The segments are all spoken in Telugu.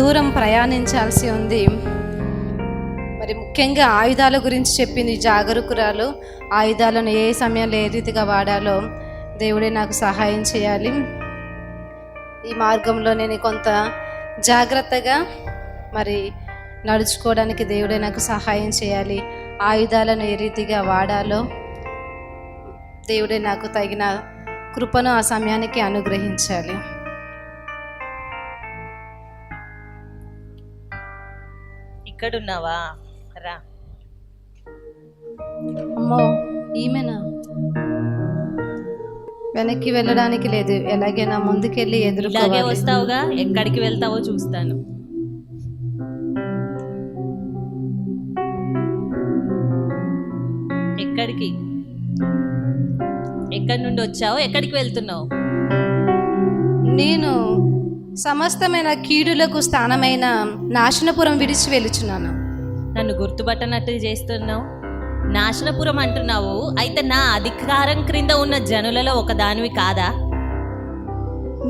దూరం ప్రయాణించాల్సి ఉంది. మరి ముఖ్యంగా ఆయుధాల గురించి చెప్పింది జాగరూకురాలు. ఆయుధాలను ఏ సమయంలో ఏ రీతిగా వాడాలో దేవుడే నాకు సహాయం చేయాలి. ఈ మార్గంలో నేను కొంత జాగ్రత్తగా మరి నడుచుకోవడానికి దేవుడే నాకు సహాయం చేయాలి. ఆయుధాలను ఏ రీతిగా వాడాలో దేవుడే నాకు తగిన కృపను ఆ సమయానికి అనుగ్రహించాలి. ఇక్కడున్నావా రా. అమ్మో ఈమెనా? వెనక్కి వెళ్ళడానికి లేదు. ఎలాగైనా ముందుకెళ్ళి ఇలాగే ఎదుర్కోవాలి వస్తావుగా? ఎక్కడికి వెళ్తావో చూస్తాను. ఎక్కడికి? ఎక్కడి నుండి వచ్చావు? ఎక్కడికి వెళ్తున్నావు? నేను సమస్తమైన కీడులకు స్థానమైన నాశనపురం విడిచి వెలుచున్నాను నన్ను గుర్తుపట్టనట్టు చేస్తున్నావు? నాశనపురం అంటున్నావు? అయితే నా అధికారం క్రింద ఉన్న జనులలో ఒక దానివి కాదా?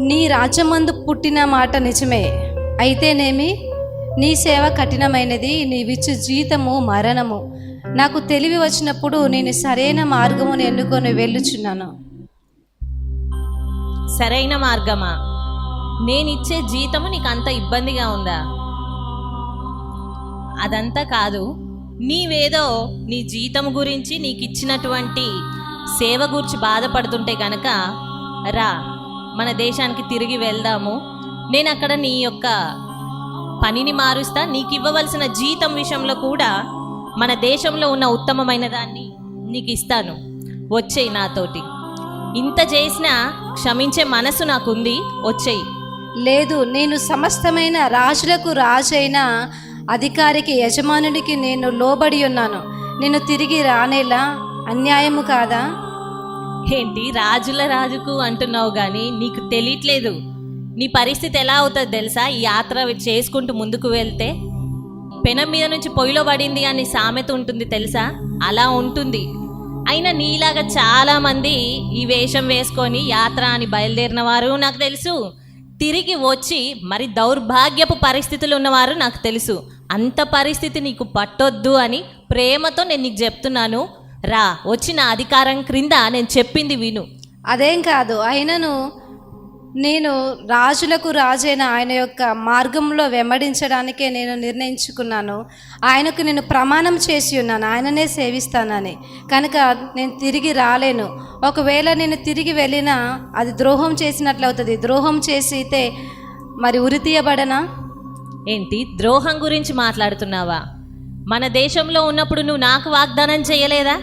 నీ రాజ్యమందు పుట్టిన మాట నిజమే. అయితేనేమి? నీ సేవ కఠినమైనది నీవిచ్చు జీతము మరణము. నాకు తెలివి వచ్చినప్పుడు నేను సరైన మార్గమును ఎన్నుకొని వెళ్ళుచున్నాను. సరైన మార్గమా? నేనిచ్చే జీతము నీకు అంత ఇబ్బందిగా ఉందా? అదంతా కాదు నీవేదో నీ జీతం గురించి నీకు ఇచ్చినటువంటి సేవ గురించి బాధపడుతుంటే కనుక రా మన దేశానికి తిరిగి వెళ్దాము. నేను అక్కడ నీ యొక్క పనిని మారుస్తా నీకు ఇవ్వవలసిన జీతం విషయంలో కూడా మన దేశంలో ఉన్న ఉత్తమమైన దాన్ని నీకు ఇస్తాను వచ్చేయి నాతోటి. ఇంత చేసినా క్షమించే మనసు నాకుంది వచ్చేయి. లేదు నేను సమస్తమైన రాజులకు రాజైన అధికారికి యజమానుడికి నేను లోబడి ఉన్నాను. నేను తిరిగి రానేలా? అన్యాయము కాదా? ఏంటి రాజుల రాజుకు అంటున్నావు కానీ నీకు తెలియట్లేదు. నీ పరిస్థితి ఎలా అవుతుంది తెలుసా? ఈ యాత్ర చేసుకుంటూ ముందుకు వెళ్తే? పెనం మీద నుంచి పొయ్యిలో పడింది అని సామెత ఉంటుంది తెలుసా? అలా ఉంటుంది. అయినా నీలాగా చాలా మంది ఈ వేషం వేసుకొని యాత్ర అని బయలుదేరిన వారు నాకు తెలుసు. తిరిగి వచ్చి మరి దౌర్భాగ్యపు పరిస్థితులు ఉన్నవారు నాకు తెలుసు. అంత పరిస్థితి నీకు పట్టొద్దు అని ప్రేమతో నేను నీకు చెప్తున్నాను. రా వచ్చిన అధికారం క్రింద నేను చెప్పింది విను. అదేం కాదు అయినను నేను రాజులకు రాజైన ఆయన యొక్క మార్గంలో వెంబడించడానికే నేను నిర్ణయించుకున్నాను. ఆయనకు నేను ప్రమాణం చేసి ఉన్నాను. ఆయననే సేవిస్తానని. కనుక నేను తిరిగి రాలేను. ఒకవేళ నేను తిరిగి వెళ్ళినా అది ద్రోహం చేసినట్లు అవుతుంది. ద్రోహం చేసితే మరి ఉరి తీయబడనా? ఏంటి? ద్రోహం గురించి మాట్లాడుతున్నావా? మన దేశంలో ఉన్నప్పుడు నువ్వు నాకు వాగ్దానం చేయలేదా?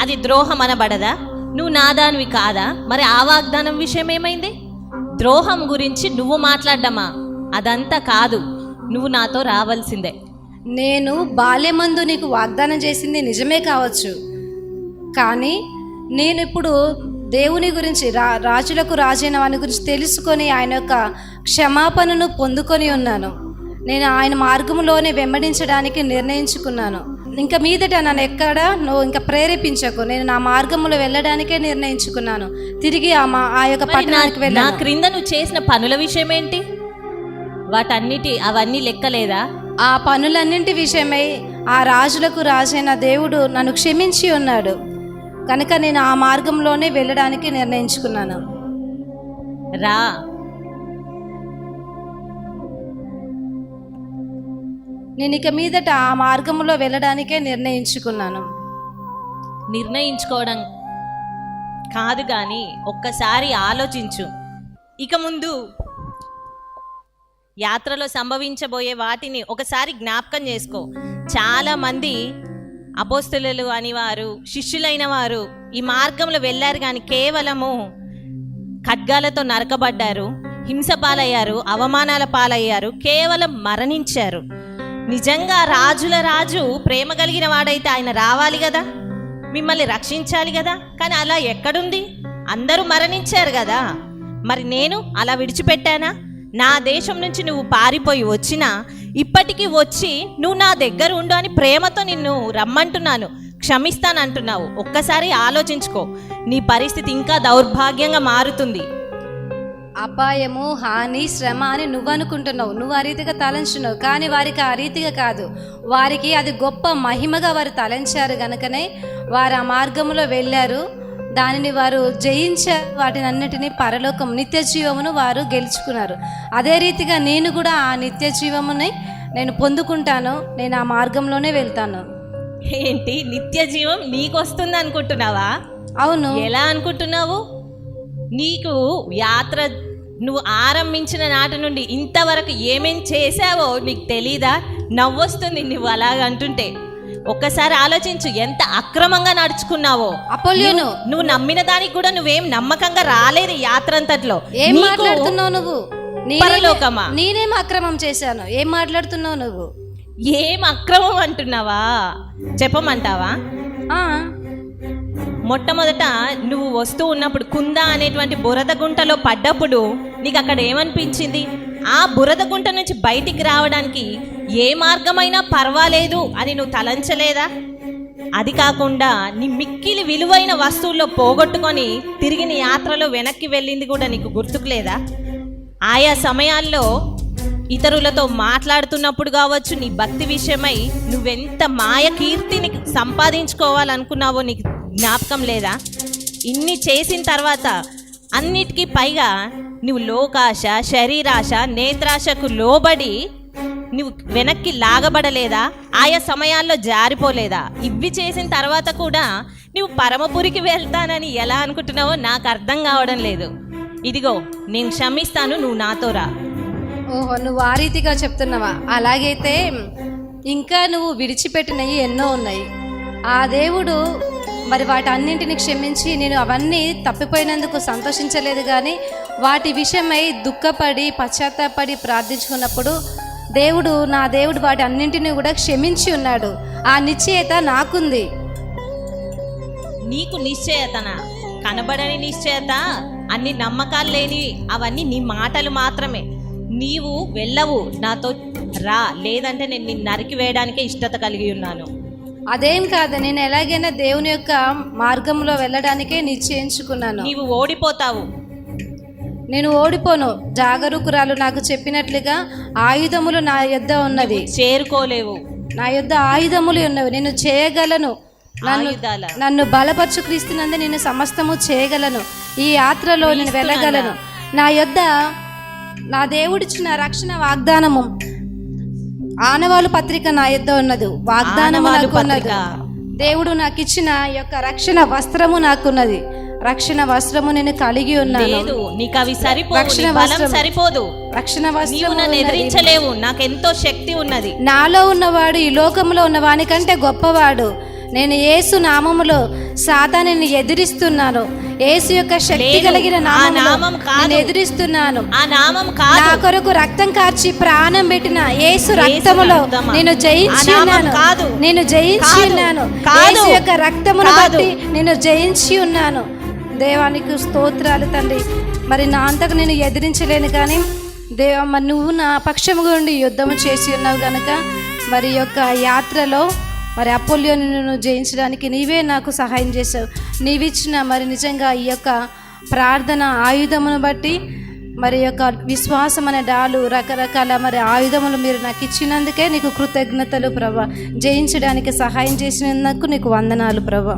అది ద్రోహం అనబడదా? నువ్వు నాదానివి కాదా? మరి ఆ వాగ్దానం విషయం ఏమైంది? ద్రోహం గురించి నువ్వు మాట్లాడ్డమా? అదంతా కాదు. నువ్వు నాతో రావాల్సిందే. నేను బాల్యమందు నీకు వాగ్దానం చేసింది నిజమే కావచ్చు. కానీ నేను ఇప్పుడు దేవుని గురించి రా రాజులకు రాజైన వాని గురించి తెలుసుకొని ఆయన యొక్క క్షమాపణను పొందుకొని ఉన్నాను. నేను ఆయన మార్గంలోనే వెంబడించడానికి నిర్ణయించుకున్నాను. ఇంకా మీదట నన్ను ఎక్కడ నువ్వు ఇంకా ప్రేరేపించకు. నేను నా మార్గంలో వెళ్ళడానికే నిర్ణయించుకున్నాను. తిరిగి ఆ మా ఆ యొక్క నా- పట్టణానికి నా వెళ్ళాను క్రింద నువ్వు చేసిన పనుల విషయం ఏంటి వాటన్నిటి అవన్నీ లెక్కలేదా? ఆ పనులన్నింటి విషయమై ఆ రాజులకు రాజైన దేవుడు నన్ను క్షమించి ఉన్నాడు. కనుక నేను ఆ మార్గంలోనే వెళ్ళడానికి నిర్ణయించుకున్నాను. రా. నేను ఇక మీదట ఆ మార్గంలో వెళ్ళడానికే నిర్ణయించుకున్నాను. నిర్ణయించుకోవడం కాదు కానీ ఒక్కసారి ఆలోచించు. ఇక ముందు యాత్రలో సంభవించబోయే వాటిని ఒకసారి జ్ఞాపకం చేసుకో. చాలా మంది అపోస్తులు అనివారు శిష్యులైన వారు ఈ మార్గంలో వెళ్ళారు కానీ కేవలము ఖడ్గాలతో నరకబడ్డారు హింస పాలయ్యారు అవమానాల పాలయ్యారు కేవలం మరణించారు. నిజంగా రాజుల రాజు ప్రేమ కలిగిన వాడైతే ఆయన రావాలి కదా? మిమ్మల్ని రక్షించాలి కదా? కానీ అలా ఎక్కడుంది? అందరూ మరణించారు కదా? మరి నేను అలా విడిచిపెట్టానా? నా దేశం నుంచి నువ్వు పారిపోయి వచ్చినా ఇప్పటికీ వచ్చి నువ్వు నా దగ్గర ఉండు అని ప్రేమతో నిన్ను రమ్మంటున్నాను క్షమిస్తానంటున్నావు. ఒక్కసారి ఆలోచించుకో. నీ పరిస్థితి ఇంకా దౌర్భాగ్యంగా మారుతుంది. అపాయము హాని శ్రమ అని నువ్వు అనుకుంటున్నావు నువ్వు ఆ రీతిగా తలంచున్నావు. కానీ వారికి ఆ రీతిగా కాదు. వారికి అది గొప్ప మహిమగా వారు తలంచారు గనుకనే వారు ఆ మార్గంలో వెళ్ళారు. దానిని వారు జయించారు వాటిని అన్నిటినీ పరలోకం నిత్య జీవమును వారు గెలుచుకున్నారు. అదే రీతిగా నేను కూడా ఆ నిత్య జీవముని నేను పొందుకుంటాను. నేను ఆ మార్గంలోనే వెళ్తాను. ఏంటి? నిత్య జీవం నీకు వస్తుంది అనుకుంటున్నావా అవును. ఎలా అనుకుంటున్నావు? నీకు యాత్ర నువ్వు ఆరంభించిన నాటి నుండి ఇంతవరకు ఏమేం చేసావో నీకు తెలీదా? నవ్వొస్తుంది నువ్వు అలాగ అంటుంటే. ఒక్కసారి ఆలోచించు ఎంత అక్రమంగా నడుచుకున్నావో. అపోల్యోను. నువ్వు- నమ్మిన దానికి కూడా నువ్వేం నమ్మకంగా రాలేదు యాత్ర అంతట్లో ఏం మాట్లాడుతున్నావు నువ్వు? నేనేం- పరలోకమా? నేనేం అక్రమం చేశాను? ఏం మాట్లాడుతున్నావు నువ్వు? ఏం అక్రమం అంటున్నావా? చెప్పమంటావా? ఆ, మొట్టమొదట నువ్వు వస్తూ ఉన్నప్పుడు కుంద అనేటువంటి బురద గుంటలో పడ్డప్పుడు నీకు అక్కడ ఏమనిపించింది? ఆ బురద గుంట నుంచి బయటికి రావడానికి ఏ మార్గమైనా పర్వాలేదు అని నువ్వు తలంచలేదా? అది కాకుండా నీ మిక్కిలి విలువైన వస్తువుల్లో పోగొట్టుకొని తిరిగి నీ యాత్రలో వెనక్కి వెళ్ళింది కూడా నీకు గుర్తుకు లేదా? ఆయా సమయాల్లో ఇతరులతో మాట్లాడుతున్నప్పుడు కావచ్చు నీ భక్తి విషయమై నువ్వెంత మాయ కీర్తిని సంపాదించుకోవాలనుకున్నావో నీకు జ్ఞాపకం లేదా? ఇన్ని చేసిన తర్వాత అన్నిటికీ పైగా నువ్వు లోకాశ శరీరాశ నేత్రాశకు లోబడి నువ్వు వెనక్కి లాగబడలేదా? ఆయా సమయాల్లో జారిపోలేదా? ఇవి చేసిన తర్వాత కూడా నువ్వు పరమపురికి వెళ్తానని ఎలా అనుకుంటున్నావో నాకు అర్థం కావడం లేదు. ఇదిగో నేను క్షమిస్తాను నువ్వు నాతో రా. ఓహో నువ్వు ఆ రీతిగా చెప్తున్నావా? అలాగైతే ఇంకా నువ్వు విడిచిపెట్టినవి ఎన్నో ఉన్నాయి. ఆ దేవుడు మరి వాటి అన్నింటిని క్షమించి నేను అవన్నీ తప్పిపోయినందుకు సంతోషించలేదు కానీ వాటి విషయమై దుఃఖపడి పశ్చాత్తాపడి ప్రార్థించుకున్నప్పుడు దేవుడు నా దేవుడు వాటి అన్నింటినీ కూడా క్షమించి ఉన్నాడు. ఆ నిశ్చయత నాకుంది. నీకు నిశ్చయతన? కనబడని నిశ్చయత అన్ని నమ్మకాలు లేని అవన్నీ నీ మాటలు మాత్రమే. నీవు వెళ్ళవు. నాతో రా. లేదంటే నేను నిన్ను నరికి వేయడానికే ఇష్టత కలిగి ఉన్నాను. అదేం కాదు నేను ఎలాగైనా దేవుని యొక్క మార్గంలో వెళ్ళడానికే నిశ్చయించుకున్నాను. నీవు ఓడిపోతావు. నేను ఓడిపోను. జాగరూకురాలు నాకు చెప్పినట్లుగా ఆయుధములు నా యొద్ద ఉన్నది చేరుకోలేవు. నా యొద్ద ఆయుధములు ఉన్నవి. నేను చేయగలను. నన్ను నన్ను బలపరచు క్రీస్తునందు నేను సమస్తము చేయగలను. ఈ యాత్రలో నేను వెళ్ళగలను. నా యొద్ద నా దేవుడిచ్చిన రక్షణ వాగ్దానము. ఆనవాలు పత్రిక నా యొద్ద ఉన్నది వాగ్దానము ఆనవాలు నాకు ఉన్నది. దేవుడు నాకు ఇచ్చిన యొక్క రక్షణ వస్త్రము నాకున్నది రక్షణ వస్త్రము నేను కలిగి ఉన్నాను లేదు నీకు అవి సరిపోవు రక్షణ బలం వస్త్రం. సరిపోదు రక్షణ వస్త్రము నన్ను. ఎదిరించలేవు నాకెంతో శక్తి ఉన్నది నాలో ఉన్నవాడు ఈ లోకంలో ఉన్న వానికంటే గొప్పవాడు నేను యేసు నామములో సాతానిని ఎదిరిస్తున్నాను యేసు యొక్క శక్తి కలిగిన నామం. నేను ఎదిరిస్తున్నాను ఆ నామం నా కొరకు రక్తం కార్చి ప్రాణం పెట్టిన యేసు రక్తములో రక్తమా? నేను జయించి ఉన్నాను. నేను జయించి. ఉన్నాను. యేసు యొక్క రక్తమును. బట్టి నేను జయించి ఉన్నాను దేవానికి స్తోత్రాలు తండ్రి మరి నా అంతకు నేను ఎదిరించలేను కానీ దేవ మరి నువ్వు నా పక్షముగా ఉండి యుద్ధము చేసి ఉన్నావు గనక మరి యొక్క యాత్రలో మరి అపోలియోను జయించడానికి నీవే నాకు సహాయం చేసావు నీవిచ్చిన మరి నిజంగా ఈ యొక్క ప్రార్థన ఆయుధమును బట్టి మరి యొక్క విశ్వాసం అనే డాలు రకరకాల మరి ఆయుధములు మీరు నాకు ఇచ్చినందుకే నీకు కృతజ్ఞతలు ప్రభా. జయించడానికి సహాయం చేసినందుకు నీకు వందనాలు ప్రభా.